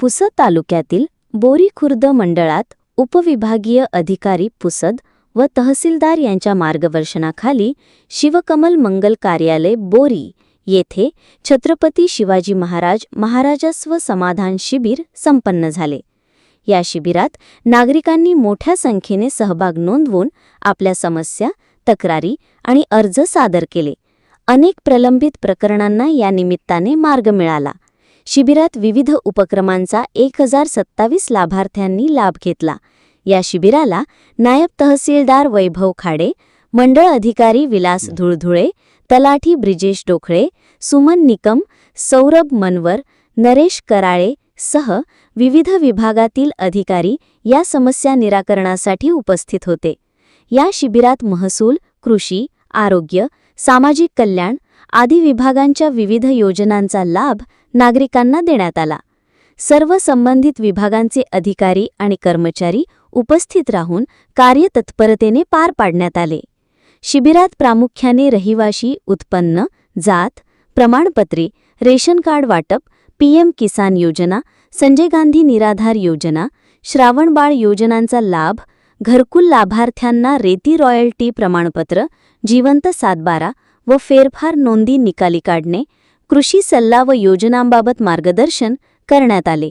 पुसद तालुक्यातील बोरी खुर्द मंडळात उपविभागीय अधिकारी पुसद व तहसीलदार यांच्या मार्गदर्शनाखाली शिवकमल मंगल कार्यालय बोरी येथे छत्रपती शिवाजी महाराज महाराजस्व समाधान शिबिर संपन्न झाले. या शिबिरात नागरिकांनी मोठ्या संख्येने सहभाग नोंदवून आपल्या समस्या तक्रारी आणि अर्ज सादर केले. अनेक प्रलंबित प्रकरणांना या निमित्ताने मार्ग मिळाला. शिबिरात विविध उपक्रमांचा एक हजार सत्तावीस लाभार्थ्यांनी लाभ घेतला. या शिबिराला नायब तहसीलदार वैभव खाडे मंडळ अधिकारी विलास धुळधुळे तलाठी ब्रिजेश डोखळे सुमन निकम सौरभ मनवर नरेश कराळे सह विविध विभागातील अधिकारी या समस्या निराकरणासाठी उपस्थित होते. या शिबिरात महसूल कृषी आरोग्य सामाजिक कल्याण आदी विभागांच्या विविध योजनांचा लाभ नागरिकांना देण्यात आला. सर्व संबंधित विभागांचे अधिकारी आणि कर्मचारी उपस्थित राहून कार्यतत्परतेने पार पाडण्यात आले. शिबिरात प्रामुख्याने रहिवाशी उत्पन्न जात प्रमाणपत्रे रेशन कार्ड वाटप पीएम किसान योजना संजय गांधी निराधार योजना श्रावणबाळ योजनांचा लाभ घरकुल लाभार्थ्यांना रेती रॉयल्टी प्रमाणपत्र जिवंत सातबारा व फेरफार नोंदी निकाली काढणे कृषी सल्ला व योजनांबाबत मार्गदर्शन करण्यात आले.